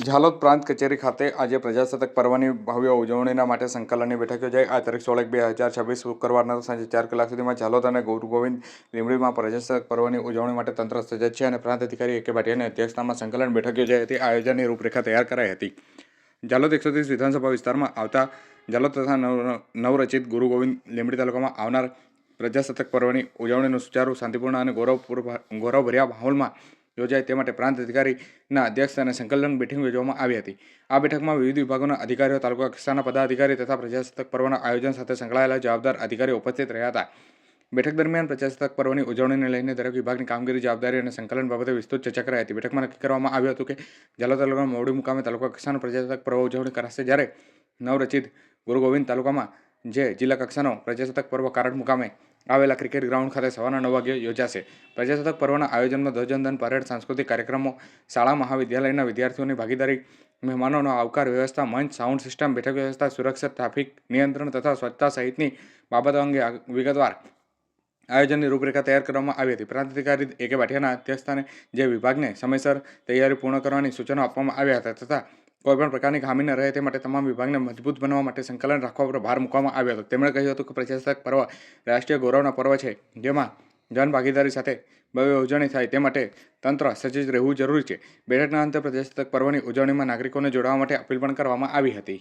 ઝાલોદ પ્રાંત કચેરી ખાતે આજે પ્રજાસત્તાક પર્વની ભવ્ય ઉજવણીના માટે સંકલનની બેઠક યોજાઈ. આ તારીખ સોળ એક બે હજાર છવ્વીસ શુક્રવારના સાંજે ચાર કલાક સુધીમાં ઝાલોદ અને ગુરુ ગોવિંદ લીંબડીમાં પ્રજાસત્તાક પર્વની ઉજવણી માટે તંત્ર સજ્જ છે અને પ્રાંત અધિકારી એ કે ભાટિયાની અધ્યક્ષતામાં સંકલન બેઠક યોજાઈ હતી. આયોજનની રૂપરેખા તૈયાર કરાઈ હતી. ઝાલોદ એકસો ત્રીસ વિધાનસભા વિસ્તારમાં આવતા ઝાલોદ તથા નવ નવરચિત ગુરુ ગોવિંદ લીંબડી તાલુકામાં આવનાર પ્રજાસત્તાક પર્વની ઉજવણીનું સુચારુ શાંતિપૂર્ણ અને ગૌરવપૂર્વ ગૌરવભર્યા માહોલમાં યોજાય તે માટે પ્રાંત અધિકારીના અને સંકલન બેઠક યોજવામાં આવી હતી. આ બેઠકમાં વિવિધ વિભાગોના અધિકારીઓ, તાલુકા કક્ષાના પદાધિકારી તથા પ્રજાસત્તાક પર્વના આયોજન સાથે સંકળાયેલા જવાબદાર અધિકારીઓ ઉપસ્થિત રહ્યા હતા. બેઠક દરમિયાન પ્રજાસત્તાક પર્વની ઉજવણીને લઈને દરેક વિભાગની કામગીરી, જવાબદારી અને સંકલન બાબતે વિસ્તૃત ચર્ચા કરાઈ હતી. બેઠકમાં નક્કી કરવામાં આવ્યું હતું કે ઝાલોદ તાલુકાના મોવડી મુકામે તાલુકા કક્ષાનો પ્રજાસત્તાક પર્વ ઉજવણી કરાશે જ્યારે નવરચિત ગુરુ ગોવિંદ તાલુકામાં જે જિલ્લા કક્ષાનો પ્રજાસત્તાક પર્વ કારટ મુકામે આવેલા ક્રિકેટ ગ્રાઉન્ડ ખાતે સવારના નવ વાગ્યે યોજાશે. પ્રજાસત્તાક પર્વના આયોજનમાં ધ્વજવંદન, પરેડ, સાંસ્કૃતિક કાર્યક્રમો, શાળા, મહાવિદ્યાલયના વિદ્યાર્થીઓની ભાગીદારી, મહેમાનોનો આવકાર વ્યવસ્થા, મંચ, સાઉન્ડ સિસ્ટમ, બેઠક વ્યવસ્થા, સુરક્ષા, ટ્રાફિક નિયંત્રણ તથા સ્વચ્છતા સહિતની બાબતો અંગે વિગતવાર આયોજનની રૂપરેખા તૈયાર કરવામાં આવી હતી. પ્રાંત અધિકારી એ કે ભાટિયાના અધ્યક્ષસ્થાને જે વિભાગને સમયસર તૈયારી પૂર્ણ કરવાની સૂચનો આપવામાં આવ્યા હતા તથા કોઈપણ પ્રકારની ખામી ન રહે તે માટે તમામ વિભાગને મજબૂત બનવા માટે સંકલન રાખવા પર ભાર મૂકવામાં આવ્યો હતો. તેમણે કહ્યું હતું કે પ્રજાસત્તાક પર્વ રાષ્ટ્રીય ગૌરવના પર્વ છે, જેમાં જનભાગીદારી સાથે ભવ્ય ઉજવણી થાય તે માટે તંત્ર સજ્જ રહેવું જરૂરી છે. બેઠકના અંતે પ્રજાસત્તાક પર્વની ઉજવણીમાં નાગરિકોને જોડાવા માટે અપીલ પણ કરવામાં આવી હતી.